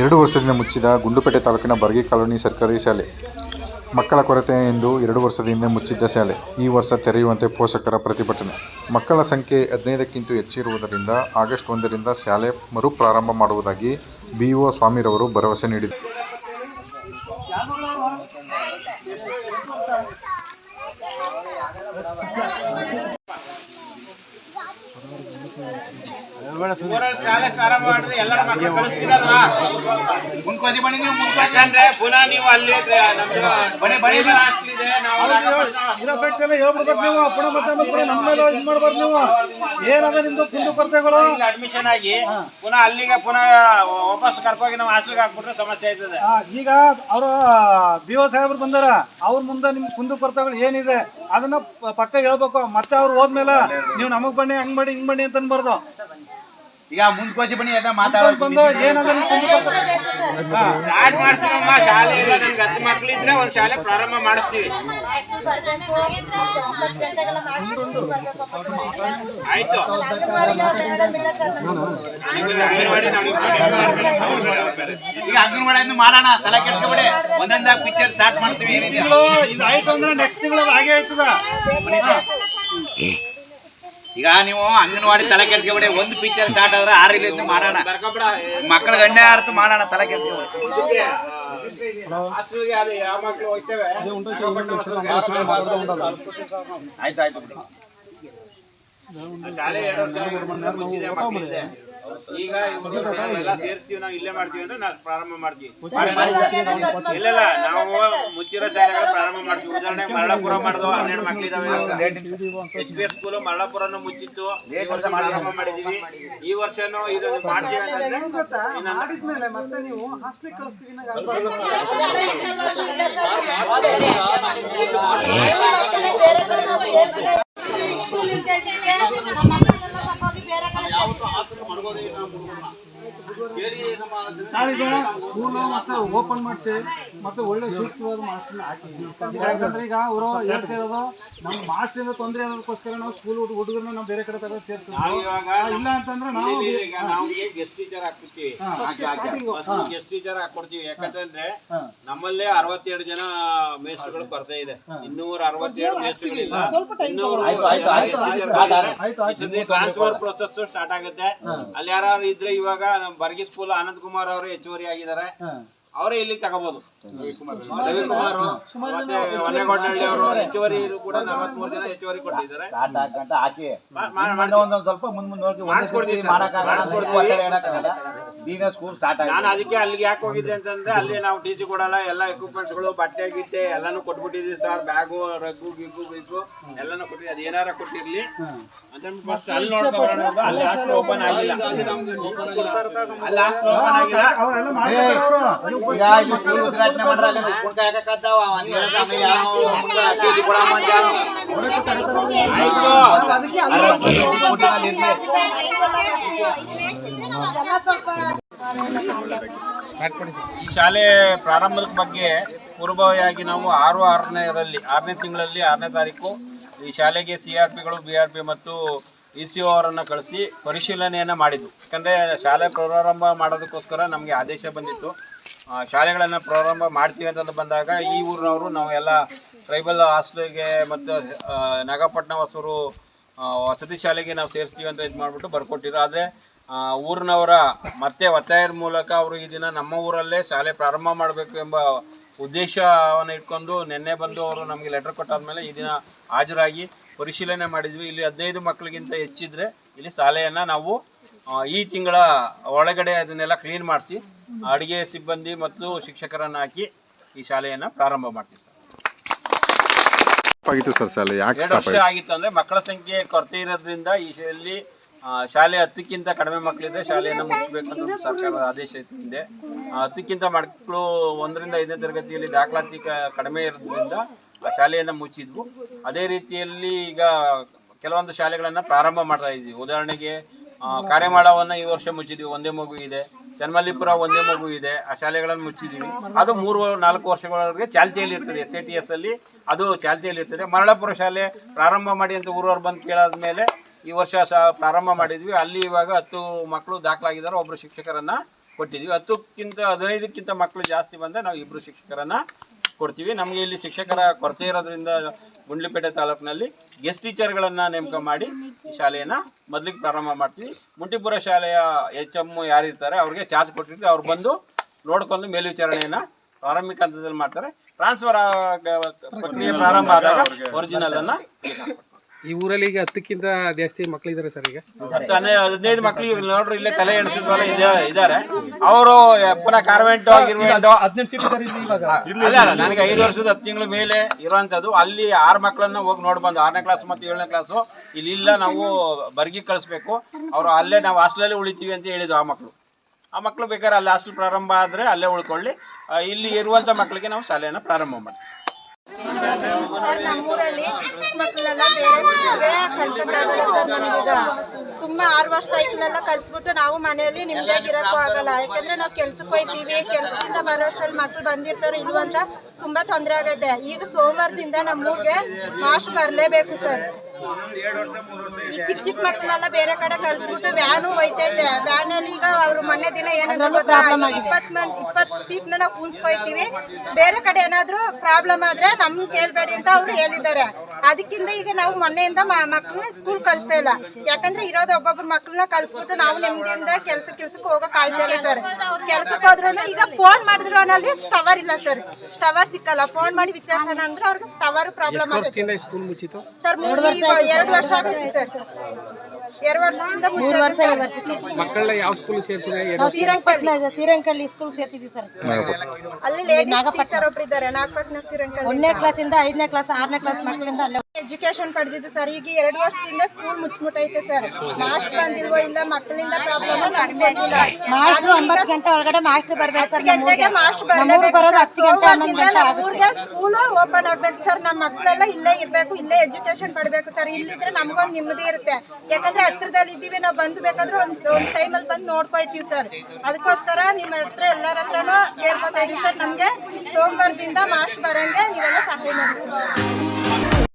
ಎರಡು ವರ್ಷದಿಂದ ಮುಚ್ಚಿದ ಗುಂಡುಪೇಟೆ ತಾಲೂಕಿನ ಬರ್ಗಿ ಕಾಲೋನಿ ಸರ್ಕಾರಿ ಶಾಲೆ. ಮಕ್ಕಳ ಕೊರತೆ ಎಂದು ಎರಡು ವರ್ಷದ ಹಿಂದೆ ಮುಚ್ಚಿದ್ದ ಶಾಲೆ. ಈ ವರ್ಷ ತೆರೆಯುವಂತೆ ಪೋಷಕರ ಪ್ರತಿಭಟನೆ. ಮಕ್ಕಳ ಸಂಖ್ಯೆ ಹದಿನೈದಕ್ಕಿಂತ ಹೆಚ್ಚಿರುವುದರಿಂದ ಆಗಸ್ಟ್ ಒಂದರಿಂದ ಶಾಲೆ ಮರುಪ್ರಾರಂಭ ಮಾಡುವುದಾಗಿ ಬಿಇಒ ಸ್ವಾಮಿರವರು ಭರವಸೆ ನೀಡಿದರು. ಮುಂದ್ಕೋಸಿ ಬನ್ನಿ ನೀವು ಮುಂದ್ಕೋಸಿ ಯಾಕಂದ್ರೆ ಪುನಃ ನೀವು ಅಲ್ಲಿ ಬನ್ನಿ, ಬನ್ನಿ. hostel ಇದೆ, ನಾವು ನಾಗಪಟ್ಟಣ ಇರೋ ಫ್ಯಾಕ್ಟ್ರಿಯಲ್ಲಿ ಹೇಳ್ಬಿಡ್ಬೇಕು ನೀವು. ಪುನಃ ಮತ್ತೆ ನಮ್ಮ ಮೇಲೆ ಇದು ಮಾಡ್ಬಾರ್ದು ನೀವು. ಏನದ ನಿಮ್ದು ಕುಂದು ಕೊರತೆಗಳು? ಅಡ್ಮಿಷನ್ ಆಗಿ ಪುನಃ ಅಲ್ಲಿಗೆ ಪುನಃ ವಾಪಸ್ ಕರ್ಕೋಗಿ ನಾವು ಹಾಸ್ಟೆಲ್ಗೆ ಹಾಕ್ಬಿಟ್ರೆ ಸಮಸ್ಯೆ ಆಯ್ತದೆ. ಈಗ ಅವರು ಬಿ ಓ ಸಾಹೇಬ್ರು ಬಂದಾರ. ಅವ್ರ ಮುಂದೆ ನಿಮ್ ಕುಂದು ಕೊರತೆಗಳು ಏನಿದೆ ಅದನ್ನ ಪಕ್ಕ ಹೇಳ್ಬೇಕು. ಮತ್ತೆ ಅವ್ರು ಹೋದ್ಮೇಲೆ ನೀವು ನಮಗ್ ಬನ್ನಿ ಹಂಗ್ ಮಾಡಿ ಹಿಂಗ್ ಬನ್ನಿ ಅಂತ ಅನ್ಬಾರ್ದು ಈಗ ಮುಂದ್ಕೋಸಿ ಬನ್ನಿ ಅದ ಮಾತಾಡೋದು ಬಂದು ಏನದ ನಿಮ್ ಕುಂದು ಕೊರತೆ ಸ್ಟಾರ್ಟ್ ಮಾಡ್ತೀವಮ್ಮ ಶಾಲೆ ಇಲ್ಲ ನನ್ಗೆ ಹತ್ತು ಮಕ್ಳಿದ್ರೆ ಒಂದ್ ಶಾಲೆ ಪ್ರಾರಂಭ ಮಾಡಿಸ್ತೀವಿ. ಆಯ್ತು. ಈಗ ಅಂಗನವಾಡಿಯನ್ನು ಮಾಡೋಣ ತಲೆ ಕೆಡ್ಕೊಬೇಡಿ ಒಂದೊಂದಾಗ ಪಿಕ್ಚರ್ ಸ್ಟಾರ್ಟ್ ಮಾಡ್ತೀವಿ. ಏನಿದೆ ಇದು ಆಯ್ತು ಅಂದ್ರೆ ನೆಕ್ಸ್ಟ್ ತಿಂಗಳು ಹಾಗೆ ಆಯ್ತದ ಈಗ ನೀವು ಅಂಗನವಾಡಿ ತಲೆ ಕೆಡ್ಸ್ಕೊಬಿಡಿ ಒಂದು ಪಿಕ್ಚರ್ ಸ್ಟಾರ್ಟ್ ಆದ್ರೆ ಆರಿಲಿಂದ ಮಾಡೋಣ. ಬರ್ಕೊಬಿಡ ಮಕ್ಕಳ ಗಂಡೆ ಅರ್ಥ ಮಾಡೋಣ ತಲೆ ಕೆಡ್ಸ್ಕೊಬಿಡಿ. ಆಯ್ತಾಯ್ತು ಬಿಡಿ. ಈಗ ಎಲ್ಲ ಸೇರಿಸ್ತೀವಿ ನಾವು ಇಲ್ಲೇ ಮಾಡ್ತೀವಿ ಅಂದ್ರೆ ನಾವು ಪ್ರಾರಂಭ ಮಾಡ್ತೀವಿ. ಇಲ್ಲ ಇಲ್ಲ ನಾವು ಮುಚ್ಚಿರೋ ಶಾಲೆಗಳು ಪ್ರಾರಂಭ ಮಾಡ್ತೀವಿ. ಉದಾಹರಣೆ ಮರಳಪುರ ಮಾಡಿದ್ವು ಹನ್ನೆರಡು ಮಕ್ಳಿದಾವೆ. ಎಚ್ ಪಿ ಎಸ್ ಸ್ಕೂಲ್ ಮರಳಪುರನು ಮುಚ್ಚಿತ್ತು. ಈ ವರ್ಷ ಪ್ರಾರಂಭ ಮಾಡಿದೀವಿ. ಈ ವರ್ಷನೂ ಇದು ಮಾಡ್ತೀವಿ ಅಂತಂದ್ರೆ ಮಾಡಿದ್ಮೇಲೆ ಮತ್ತೆ ನೀವು ಹಾಸ್ಟೆಲ್ ಕಳಿಸ್ತೀವಿ ಸರ್ ಈಗ ಸ್ಕೂಲ್ ಮತ್ತೆ ಓಪನ್ ಮಾಡಿಸಿ ಮತ್ತೆ ಒಳ್ಳೆ ಸೂಕ್ತವಾದ ಮಾಸ್ಟರ್ ಹಾಕಿ. ಯಾಕಂದ್ರೆ ಈಗ ಅವರು ಹೇಳ್ತಾ ಇರೋದು ನಮ್ಮ ಮಾಸ್ಟರ್ ತೊಂದರೆ ಅನ್ನೋದಕ್ಕೋಸ್ಕರ ನಾವು ಸ್ಕೂಲ್ ಹುಡುಗರನ್ನ ನಾವು ಬೇರೆ ಕಡೆ ತಗೊಂಡು ನಾವು ಸೇರ್ತೀವಿ ಇವಾಗ ಇಲ್ಲ ಅಂತಂದ್ರೆ ನಾವು ನಮ್ಗೆ ಗೆಸ್ಟ್ ಟೀಚರ್ ಹಾಕ್ಬಿಡ್ತೀವಿ ಗೆಸ್ಟ್ ಟೀಚರ್ ಹಾಕೊಡ್ತೀವಿ ಯಾಕಂತಂದ್ರೆ ನಮ್ಮಲ್ಲೇ ಅರವತ್ತೆರಡು ಜನ ಮೇಸ್ಟ್ರುಗಳು ಬರ್ತಾ ಇದೆ. ಇನ್ನೂರ ಅರವತ್ತೆರಡು ಮೇಸ್ಟ್ರುಗಳಿಲ್ಲ ಇನ್ನೂರು ಟ್ರಾನ್ಸ್ಫರ್ ಪ್ರೊಸೆಸ್ ಸ್ಟಾರ್ಟ್ ಆಗುತ್ತೆ. ಅಲ್ಲಿ ಯಾರು ಇದ್ರೆ ಇವಾಗ ನಮ್ ಬರ್ಗಿ ಸ್ಕೂಲ್ ಆನಂದ್ ಕುಮಾರ್ ಅವರು ಹೆಚ್ಚುವರಿ ಆಗಿದ್ದಾರೆ. ಅವರೇ ಇಲ್ಲಿ ತಗೋಬಹುದು ರವಿಕುಮಾರ್ ಹೆಚ್ಚುವರಿ ಕೂಡ ನಲವತ್ಮೂರು ಜನ ಹೆಚ್ಚುವರಿ ಕೊಟ್ಟಿದ್ದಾರೆ. ಸ್ವಲ್ಪ ನಾನು ಅದಕ್ಕೆ ಅಲ್ಲಿಗೆ ಯಾಕೆ ಹೋಗಿದ್ದೆ ಅಂತಂದ್ರೆ ಅಲ್ಲಿ ನಾವು ಟಿ ಸಿ ಕೊಡಲ್ಲ ಎಲ್ಲ ಎಕ್ವಿಪ್ಮೆಂಟ್ಸ್ಗಳು ಬಟ್ಟೆ ಗಿಟ್ಟೆ ಎಲ್ಲಾನು ಕೊಟ್ಬಿಟ್ಟಿದ್ವಿ ಸರ್. ಬ್ಯಾಗು ರಗ್ಗು ಗಿಗ್ಗು ಗಿಗ್ಗು ಎಲ್ಲಾನು ಕೊಟ್ಟಿದ್ವಿ ಅದು ಏನಾರ ಕೊಟ್ಟಿರ್ಲಿ. ಅಂತ ಫಸ್ಟ್ ಅಲ್ಲಿ ನೋಡ್ಕೊಂಡು ಅಲ್ಲಿ ಹಾಸ್ಟೆಲ್ ಓಪನ್ ಆಗಿಲ್ಲ. ಅಲ್ಲಿ ಓಪನ್ ಆಗಿಲ್ಲ. ಈಗ ಸ್ಕೂಲ್ ಉದ್ಘಾಟನೆ. ಈ ಶಾಲೆ ಪ್ರಾರಂಭದ ಬಗ್ಗೆ ಪೂರ್ವಭಾವಿಯಾಗಿ ನಾವು ಆರು ಆರನೇರಲ್ಲಿ ಆರನೇ ತಿಂಗಳಲ್ಲಿ ಆರನೇ ತಾರೀಕು ಈ ಶಾಲೆಗೆ ಸಿ ಆರ್ ಪಿಗಳು ಬಿ ಆರ್ ಪಿ ಮತ್ತು ಇ ಸಿ ಅವರನ್ನು ಕಳಿಸಿ ಪರಿಶೀಲನೆಯನ್ನು ಮಾಡಿದ್ವು. ಯಾಕಂದರೆ ಶಾಲೆ ಪ್ರಾರಂಭ ಮಾಡೋದಕ್ಕೋಸ್ಕರ ನಮಗೆ ಆದೇಶ ಬಂದಿತ್ತು. ಶಾಲೆಗಳನ್ನು ಪ್ರಾರಂಭ ಮಾಡ್ತೀವಿ ಅಂತ ಬಂದಾಗ ಈ ಊರಿನವರು ನಾವೆಲ್ಲ ಟ್ರೈಬಲ್ ಹಾಸ್ಟೆಲ್ಗೆ ಮತ್ತು ನಾಗಪಟ್ಟಣ ಹೊಸೂರು ವಸತಿ ಶಾಲೆಗೆ ನಾವು ಸೇರಿಸ್ತೀವಿ ಅಂತ ಇದು ಮಾಡಿಬಿಟ್ಟು ಬರ್ಕೊಟ್ಟಿದ್ರು. ಆದರೆ ಊರಿನವರ ಮತ್ತೆ ಒತ್ತಾಯದ ಮೂಲಕ ಅವರು ಈ ದಿನ ನಮ್ಮ ಊರಲ್ಲೇ ಶಾಲೆ ಪ್ರಾರಂಭ ಮಾಡಬೇಕು ಎಂಬ ಉದ್ದೇಶವನ್ನು ಇಟ್ಕೊಂಡು ನಿನ್ನೆ ಬಂದು ಅವರು ನಮಗೆ ಲೆಟರ್ ಕೊಟ್ಟಾದ್ಮೇಲೆ ಈ ದಿನ ಹಾಜರಾಗಿ ಪರಿಶೀಲನೆ ಮಾಡಿದ್ವಿ. ಇಲ್ಲಿ ಹದಿನೈದು ಮಕ್ಕಳಿಗಿಂತ ಹೆಚ್ಚಿದ್ರೆ ಇಲ್ಲಿ ಶಾಲೆಯನ್ನು ನಾವು ಈ ತಿಂಗಳ ಒಳಗಡೆ ಅದನ್ನೆಲ್ಲ ಕ್ಲೀನ್ ಮಾಡಿಸಿ ಅಡುಗೆ ಸಿಬ್ಬಂದಿ ಮತ್ತು ಶಿಕ್ಷಕರನ್ನು ಹಾಕಿ ಈ ಶಾಲೆಯನ್ನು ಪ್ರಾರಂಭ ಮಾಡ್ತೀವಿ ಸರ್. ಆಗಿತ್ತು ಸರ್ ಶಾಲೆ ಯಾಕೆ ಎರಡು ವರ್ಷ ಆಗಿತ್ತು ಅಂದ್ರೆ ಮಕ್ಕಳ ಸಂಖ್ಯೆ ಕೊರತೆ ಇರೋದ್ರಿಂದ ಈ ಶಾಲೆಯಲ್ಲಿ ಆ, ಶಾಲೆ ಹತ್ತಕ್ಕಿಂತ ಕಡಿಮೆ ಮಕ್ಕಳಿದ್ರೆ ಶಾಲೆಯನ್ನು ಮುಚ್ಚಬೇಕಂತ ಒಂದು ಸರ್ಕಾರದ ಆದೇಶ ಇತ್ತು ಹಿಂದೆ ಆ, ಹತ್ತಕ್ಕಿಂತ ಮಕ್ಕಳು ಒಂದರಿಂದ ಐದನೇ ತರಗತಿಯಲ್ಲಿ ದಾಖಲಾತಿ ಕ- ಕಡಿಮೆ ಇರೋದ್ರಿಂದ ಆ ಶಾಲೆಯನ್ನು ಮುಚ್ಚಿದ್ವು. ಅದೇ ರೀತಿಯಲ್ಲಿ ಈಗ ಕೆಲವೊಂದು ಶಾಲೆಗಳನ್ನು ಪ್ರಾರಂಭ ಮಾಡ್ತಾ ಇದ್ವಿ. ಉದಾಹರಣೆಗೆ ಆ, ಕಾರ್ಯಮಾಡವನ್ನ ಈ ವರ್ಷ ಮುಚ್ಚಿದ್ವಿ. ಒಂದೇ ಮಗು ಇದೆ. ಚನ್ಮಲ್ಲಿಪುರ ಒಂದೇ ಮಗು ಇದೆ. ಆ ಶಾಲೆಗಳನ್ನು ಮುಚ್ಚಿದೀವಿ. ಅದು ಮೂರು ನಾಲ್ಕು ವರ್ಷಗಳವರೆಗೆ ಚಾಲ್ತಿಯಲ್ಲಿ ಇರ್ತದೆ ಎಸ್ ಎ ಟಿ ಎಸ್ ಅಲ್ಲಿ. ಅದು ಚಾಲ್ತಿಯಲ್ಲಿ ಇರ್ತದೆ. ಮರಳಪುರ ಶಾಲೆ ಪ್ರಾರಂಭ ಮಾಡಿ ಅಂತ ಊರವ್ರು ಬಂದು ಕೇಳಾದ ಮೇಲೆ ಈ ವರ್ಷ ಸಹ ಪ್ರಾರಂಭ ಮಾಡಿದ್ವಿ. ಅಲ್ಲಿ ಇವಾಗ ಹತ್ತು ಮಕ್ಕಳು ದಾಖಲಾಗಿದ್ದಾರೆ. ಒಬ್ಬರು ಶಿಕ್ಷಕರನ್ನ ಕೊಟ್ಟಿದ್ವಿ. ಹತ್ತಕ್ಕಿಂತ ಹದಿನೈದಕ್ಕಿಂತ ಮಕ್ಕಳು ಜಾಸ್ತಿ ಬಂದರೆ ನಾವು ಇಬ್ಬರು ಶಿಕ್ಷಕರನ್ನು ಕೊಡ್ತೀವಿ. ನಮಗೆ ಇಲ್ಲಿ ಶಿಕ್ಷಕರ ಕೊರತೆ ಇರೋದ್ರಿಂದ ಗುಂಡ್ಲಿಪೇಟೆ ತಾಲೂಕಿನಲ್ಲಿ ಗೆಸ್ಟ್ ಟೀಚರ್ಗಳನ್ನು ನೇಮಕ ಮಾಡಿ ಶಾಲೆಯನ್ನು ಮೊದಲಿಗೆ ಪ್ರಾರಂಭ ಮಾಡ್ತೀವಿ. ಮುಂಟಿಪುರ ಶಾಲೆಯ ಎಚ್ ಎಂ ಯಾರಿರ್ತಾರೆ ಅವ್ರಿಗೆ ಚಾರ್ಜ್ ಕೊಟ್ಟಿರ್ತೀವಿ. ಅವ್ರು ಬಂದು ನೋಡ್ಕೊಂಡು ಮೇಲ್ವಿಚಾರಣೆಯನ್ನು ಪ್ರಾರಂಭಿಕ ಹಂತದಲ್ಲಿ ಮಾಡ್ತಾರೆ. ಟ್ರಾನ್ಸ್ಫರ್ ಪ್ರಕ್ರಿಯೆ ಪ್ರಾರಂಭ ಆದಾಗ ಒರಿಜಿನಲನ್ನು ಈ ಊರಲ್ಲಿ ಈಗ ಹತ್ತಕ್ಕಿಂತ ಜಾಸ್ತಿ ಮಕ್ಕಳಿದ್ದಾರೆ ಸರ್ ಈಗ? ಹತ್ತು ಹದಿನೈದು ಹದಿನೈದು ಮಕ್ಕಳಿಗೆ ನೋಡ್ರಿ ಇಲ್ಲೇ ತಲೆ ಎಣಿಸಿದ್ವಲ್ಲ ಇದೆ ಇದ್ದಾರೆ. ಅವರು ಪುನಃ ಕಾರ್ವೆಂಟ್ ಗಿರ್ವೆಂಟ್ ಹದಿನೆಂಟು ಸೀಟ್ ಇದ್ದಾರೆ ಇಲ್ಲಿ ಇವಾಗ. ಅಲ್ಲ ಅಲ್ಲ ನನಗೆ ಐದು ವರ್ಷದ ಹತ್ತು ತಿಂಗಳ ಮೇಲೆ ಇರುವಂತದ್ದು ಅಲ್ಲಿ ಆರು ಮಕ್ಕಳನ್ನ ಹೋಗಿ ನೋಡ್ಬಂದು ಆರನೇ ಕ್ಲಾಸ್ ಮತ್ತು ಏಳನೇ ಕ್ಲಾಸು ಇಲ್ಲಿ ಇಲ್ಲ ನಾವು ಬರ್ಗಿ ಕಳಿಸ್ಬೇಕು. ಅವರು ಅಲ್ಲೇ ನಾವು ಹಾಸ್ಟೆಲಲ್ಲಿ ಉಳಿತೀವಿ ಅಂತ ಹೇಳಿದ್ವು ಆ ಮಕ್ಕಳು ಆ ಮಕ್ಕಳು ಬೇಕಾದ್ರೆ ಅಲ್ಲಿ ಹಾಸ್ಟೆಲ್ ಪ್ರಾರಂಭ ಆದರೆ ಅಲ್ಲೇ ಉಳ್ಕೊಳ್ಳಿ. ಆ, ಇಲ್ಲಿ ಇರುವಂಥ ಮಕ್ಕಳಿಗೆ ನಾವು ಶಾಲೆಯನ್ನು ಪ್ರಾರಂಭ ಮಾಡಿ ಸರ್ ನಮ್ಮೂರಲ್ಲಿ ಚಿಕ್ಕ ಚಿಕ್ಕ ಮಕ್ಕಳೆಲ್ಲ ಬೇರೆ ಸ್ಕೂಲ್ಗೆ ಕಲ್ಸಕ್ಕಾಗಲ್ಲ ಸರ್ ನಮ್ಗೀಗ ತುಂಬಾ ಆರು ವರ್ಷ ಐಕ್ನೆಲ್ಲ ಕಳ್ಸ್ಬಿಟ್ಟು ನಾವು ಮನೆಯಲ್ಲಿ ನಿಮ್ದಾಗಿ ಇರಕ್ಕೂ ಆಗಲ್ಲ. ಯಾಕಂದ್ರೆ ನಾವು ಕೆಲ್ಸಕ್ಕೆ ಹೋಯ್ತೀವಿ ಕೆಲ್ಸದಿಂದ ಬರೋ ಅಷ್ಟ್ರಲ್ಲಿ ಮಕ್ಳು ಬಂದಿರ್ತಾರೋ ಇಲ್ವ ಅಂತ ತುಂಬಾ ತೊಂದರೆ ಆಗೈತೆ. ಈಗ ಸೋಮವಾರದಿಂದ ನಮ್ಮೂರಿಗೆ ಮಾಸ್ ಬರಲೇಬೇಕು ಸರ್. ಈ ಚಿಕ್ಕ ಚಿಕ್ಕ ಮಕ್ಕಳೆಲ್ಲ ಬೇರೆ ಕಡೆ ಕಲ್ಸ್ಬಿಟ್ಟು ವ್ಯಾನು ಹೋಯ್ತೈತೆ. ವ್ಯಾನಲ್ಲಿ ಈಗ ಅವ್ರು ಮೊನ್ನೆ ದಿನ ಏನಂದ್ರೆ ಗೊತ್ತಾ? ಇಪ್ಪತ್ ಮನ್ ಇಪ್ಪತ್ ಸೀಟ್ನ ನಾವು ಕೂನ್ಸ್ಕೊಯ್ತೀವಿ. ಬೇರೆ ಕಡೆ ಏನಾದ್ರು ಪ್ರಾಬ್ಲಮ್ ಆದ್ರೆ ನಮ್ಗೆ ಕೇಳ್ಬೇಡಿ ಅಂತ ಅವ್ರು ಹೇಳಿದ್ದಾರೆ. ಅದಕ್ಕಿಂತ ಈಗ ನಾವು ಮೊನ್ನೆಯಿಂದ ಮಕ್ಕಳನ್ನ ಸ್ಕೂಲ್ ಕಳಿಸ್ತಾ ಇಲ್ಲ. ಯಾಕಂದ್ರೆ ಇರೋದು ಒಬ್ಬೊಬ್ಬರು ಮಕ್ಕಳನ್ನ ಕಳಿಸ್ಬಿಟ್ಟು ನಾವು ನೆಮ್ಮದಿಯಿಂದ ಕೆಲಸ ಕೆಲ್ಸಕ್ಕೆ ಹೋಗೋ ಆಯ್ತಾ ಇಲ್ಲ ಸರ್. ಕೆಲ್ಸಕ್ಕೆ ಹೋದ್ರು ಈಗ ಫೋನ್ ಮಾಡಿದ್ರು ಅಲ್ಲಿ ಸ್ಟವರ್ ಇಲ್ಲ ಸರ್. ಸ್ಟವರ್ ಸಿಕ್ಕಲ್ಲ. ಫೋನ್ ಮಾಡಿ ವಿಚಾರಿಸೋಣ ಅಂದ್ರೆ ಅವ್ರಿಗೆ ಸ್ಟವರ್ ಪ್ರಾಬ್ಲಮ್ ಆಗುತ್ತೆ. ಸರ್ ಮೂರು- ಎರಡು ವರ್ಷ ಆಗುತ್ತೆ ಸರ್. ಎರಡು ವರ್ಷದಿಂದ ಮಕ್ಕಳನ್ನ ಯಾವ ಸ್ಕೂಲ್ ಶ್ರೀರಂಕಲ್ಲಿ ಸ್ಕೂಲ್ ಸೇರ್ತಿದ್ವಿ ಸರ್. ಅಲ್ಲಿ ಲೇಡೀಸ್ ಟೀಚರ್ ಒಬ್ರು ಇದ್ದಾರೆ ನಾಗಪಟ್ಟಣ ಒಂದನೇ ಕ್ಲಾಸಿಂದ ಐದನೇ ಕ್ಲಾಸ್ ಆರನೇ ಕ್ಲಾಸ್ ಮಕ್ಕಳಿಂದ ಎಜುಕೇಶನ್ ಪಡೆದಿದ್ದು ಸರ್ ಈಗ ಎರಡು ವರ್ಷದಿಂದ ಸ್ಕೂಲ್ ಮುಚ್ಚಿಬಿಟ್ಟೈತೆ ಸರ್ ಮಾಸ್ಟರ್ ಬಂದಿಲ್ವೋ ಇಲ್ಲ ಮಕ್ಕಳಿಂದ ಪ್ರಾಬ್ಲಮ್ ಮಾಸ್ಟ್ರು ಒಂಬತ್ತು ಗಂಟೆ ಒಳಗಡೆ ಮಾಸ್ಟರ್ ಬರ್ಬೇಕು ಗಂಟೆಗೆ ಮಾಸ್ಟರ್ ಬರಲೇಬೇಕು ಊರಿಗೆ ಸ್ಕೂಲ್ ಓಪನ್ ಆಗ್ಬೇಕು ಸರ್ ನಮ್ಮ ಮಕ್ಕಳೆಲ್ಲ ಇಲ್ಲೇ ಇರ್ಬೇಕು ಇಲ್ಲೇ ಎಜುಕೇಶನ್ ಪಡ್ಬೇಕು ಸರ್ ಇಲ್ಲಿದ್ರೆ ನಮ್ಗೊಂದು ನೆಮ್ಮದಿ ಇರುತ್ತೆ. ಯಾಕಂದ್ರೆ ಹತ್ರದಲ್ಲಿ ಇದ್ದೀವಿ ನಾವು ಬಂದು ಬೇಕಾದ್ರೆ ಒಂದ್ ಒಂದ್ ಟೈಮಲ್ಲಿ ಬಂದು ನೋಡ್ಕೊಯ್ತೀವಿ ಸರ್ ಅದಕ್ಕೋಸ್ಕರ ನಿಮ್ಮ ಹತ್ರ ಎಲ್ಲರ ಹತ್ರನು ಕೇಳ್ಕೊತಾ ಇದೀವಿ ಸರ್ ನಮ್ಗೆ ಸೋಮವಾರದಿಂದ ಮಾಸ್ಟರ್ ಬರಂಗೆ ನೀವೆಲ್ಲ ಸಹಾಯ ಮಾಡಿ